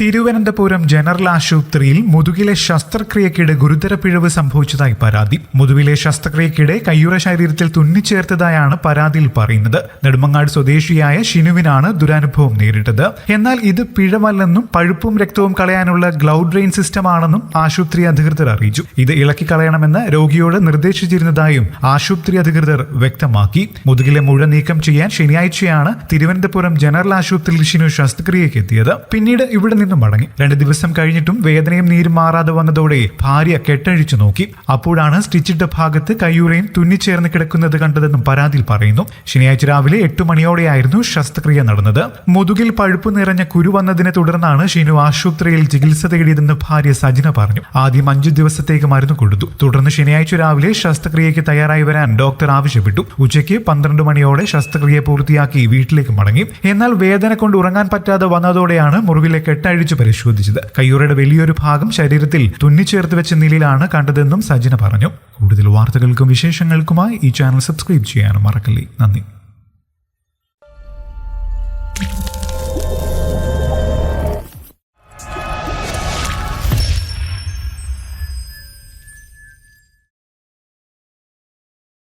Thiruvananthapuram general ആശുപത്രിയിൽ മുതുകിലെ ശസ്ത്രക്രിയക്കിടെ ഗുരുതര പിഴവ് സംഭവിച്ചതായി പരാതി. മുതുകിലെ ശസ്ത്രക്രിയക്കിടെ കയ്യുറ ശരീരത്തിൽ തുന്നിച്ചേർത്തതായാണ് പരാതിയിൽ പറയുന്നത്. നെടുമങ്ങാട് സ്വദേശിയായ ഷിനുവിനാണ് ദുരനുഭവം നേരിട്ടത്. എന്നാൽ ഇത് പിഴവല്ലെന്നും പഴുപ്പും രക്തവും കളയാനുള്ള ഗ്ലൗ ഡ്രെയിൻ സിസ്റ്റമാണെന്നും ആശുപത്രി അധികൃതർ അറിയിച്ചു. ഇത് ഇളക്കി കളയണമെന്ന് രോഗിയോട് നിർദ്ദേശിച്ചിരുന്നതായും ആശുപത്രി അധികൃതർ വ്യക്തമാക്കി. മുതുകിലെ മുഴ നീക്കം ചെയ്യാൻ ശനിയാഴ്ചയാണ് തിരുവനന്തപുരം ജനറൽ ആശുപത്രിയിൽ ഷിനു ശസ്ത്രക്രിയയ്ക്ക് എത്തിയത്. പിന്നീട് ഇവിടെ നിന്നും മടങ്ങി. രണ്ട് ദിവസം കഴിഞ്ഞിട്ടും വേദനയും നീരും മാറാതെ വന്നതോടെ ഭാര്യ കെട്ടഴിച്ചു നോക്കി. അപ്പോഴാണ് സ്റ്റിച്ചിട്ട ഭാഗത്ത് കയ്യൂരയും തുന്നിച്ചേർന്ന് കിടക്കുന്നത് കണ്ടതെന്നും പരാതിയിൽ പറയുന്നു. ശനിയാഴ്ച രാവിലെ എട്ട് മണിയോടെയായിരുന്നു ശസ്ത്രക്രിയ നടന്നത്. മുതുകിൽ പഴുപ്പ് നിറഞ്ഞ കുരു വന്നതിനെ തുടർന്നാണ് ഷിനു ആശുപത്രിയിൽ ചികിത്സ തേടിയതെന്ന് ഭാര്യ സജിന പറഞ്ഞു. ആദ്യം അഞ്ചു ദിവസത്തേക്ക് മരുന്ന് കൊടുത്തു. തുടർന്ന് ശനിയാഴ്ച രാവിലെ ശസ്ത്രക്രിയയ്ക്ക് തയ്യാറായി വരാൻ ഡോക്ടർ ആവശ്യപ്പെട്ടു. ഉച്ചയ്ക്ക് പന്ത്രണ്ട് മണിയോടെ ശസ്ത്രക്രിയ പൂർത്തിയാക്കി വീട്ടിലേക്ക് മടങ്ങി. എന്നാൽ വേദന കൊണ്ട് ഉറങ്ങാൻ പറ്റാതെ വന്നതോടെയാണ് മുറിവിലെ കെട്ടഴിച്ചു പരിശോധിച്ചത്. കയ്യൂറയുടെ വലിയൊരു ഭാഗം ശരീരത്തിൽ തുന്നിച്ചേർത്ത് വെച്ച നിലയിലാണ് കണ്ടതെന്നും സജിന പറഞ്ഞു. കൂടുതൽ വാർത്തകൾക്കും വിശേഷങ്ങൾക്കുമായി ഈ ചാനൽ സബ്സ്ക്രൈബ് ചെയ്യാനും മറക്കല്ലേ. നന്ദി.